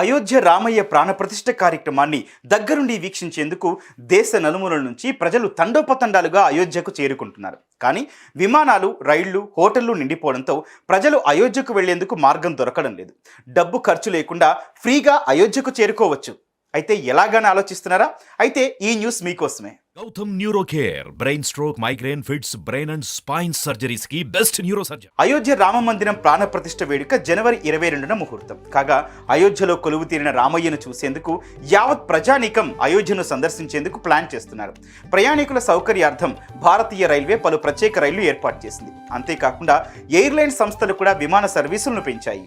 అయోధ్య రామయ్య ప్రాణప్రతిష్ఠ కార్యక్రమాన్ని దగ్గరుండి వీక్షించేందుకు దేశ నలుమూలల నుంచి ప్రజలు తండోపతండాలుగా అయోధ్యకు చేరుకుంటున్నారు. కానీ విమానాలు రైళ్ళు హోటళ్ళు నిండిపోవడంతో ప్రజలు అయోధ్యకు వెళ్ళేందుకు మార్గం దొరకడం లేదు. డబ్బు ఖర్చు లేకుండా ఫ్రీగా అయోధ్యకు చేరుకోవచ్చు. అయితే ఎలాగని ఆలోచిస్తున్నారా? అయితే ఈ న్యూస్ మీకోసమే. Gautam neuro care brain stroke migraine fits brain and spine సర్జరీస్కి best neuro surgeon Ayodhya Rama మందిరం ప్రాణ ప్రతిష్ఠ వేడుక జనవరి ఇరవై రెండున ముహూర్తం. కాగా అయోధ్యలో కొలువు తీరిన రామయ్యను చూసేందుకు యావత్ ప్రజానీకం అయోధ్యను సందర్శించేందుకు ప్లాన్ చేస్తున్నారు. ప్రయాణికుల సౌకర్యార్థం భారతీయ రైల్వే పలు ప్రత్యేక రైళ్ళు ఏర్పాటు చేసింది. అంతేకాకుండా ఎయిర్లైన్ సంస్థలు కూడా విమాన సర్వీసులను పెంచాయి.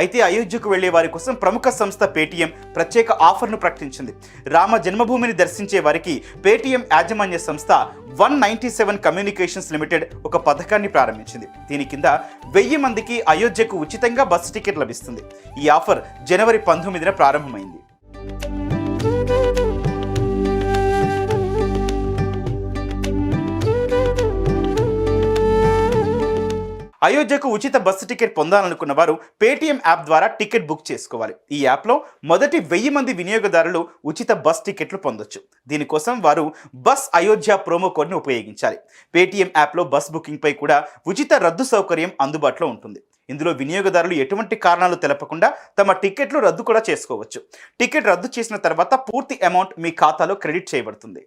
అయితే అయోధ్యకు వెళ్ళే వారి కోసం ప్రముఖ సంస్థ పేటీఎం ప్రత్యేక ఆఫర్ను ప్రకటించింది. రామ జన్మభూమిని దర్శించే వారికి పేటీఎం యాజమాన్య సంస్థ one ninety seven communications limited ఒక పథకాన్ని ప్రారంభించింది. దీని కింద వెయ్యి మందికి అయోధ్యకు ఉచితంగా బస్సు టికెట్ లభిస్తుంది. ఈ ఆఫర్ జనవరి పంతొమ్మిదిన ప్రారంభమైంది. అయోధ్యకు ఉచిత బస్సు టికెట్ పొందాలనుకున్న వారు పేటీఎం యాప్ ద్వారా టికెట్ బుక్ చేసుకోవాలి. ఈ యాప్లో మొదటి వెయ్యి మంది వినియోగదారులు ఉచిత బస్ టికెట్లు పొందొచ్చు. దీనికోసం వారు బస్ అయోధ్య ప్రోమో కోడ్ని ఉపయోగించాలి. పేటీఎం యాప్లో బస్ బుకింగ్పై కూడా ఉచిత రద్దు సౌకర్యం అందుబాటులో ఉంటుంది. ఇందులో వినియోగదారులు ఎటువంటి కారణాలు తెలపకుండా తమ టికెట్లు రద్దు కూడా చేసుకోవచ్చు. టికెట్ రద్దు చేసిన తర్వాత పూర్తి అమౌంట్ మీ ఖాతాలో క్రెడిట్ చేయబడుతుంది.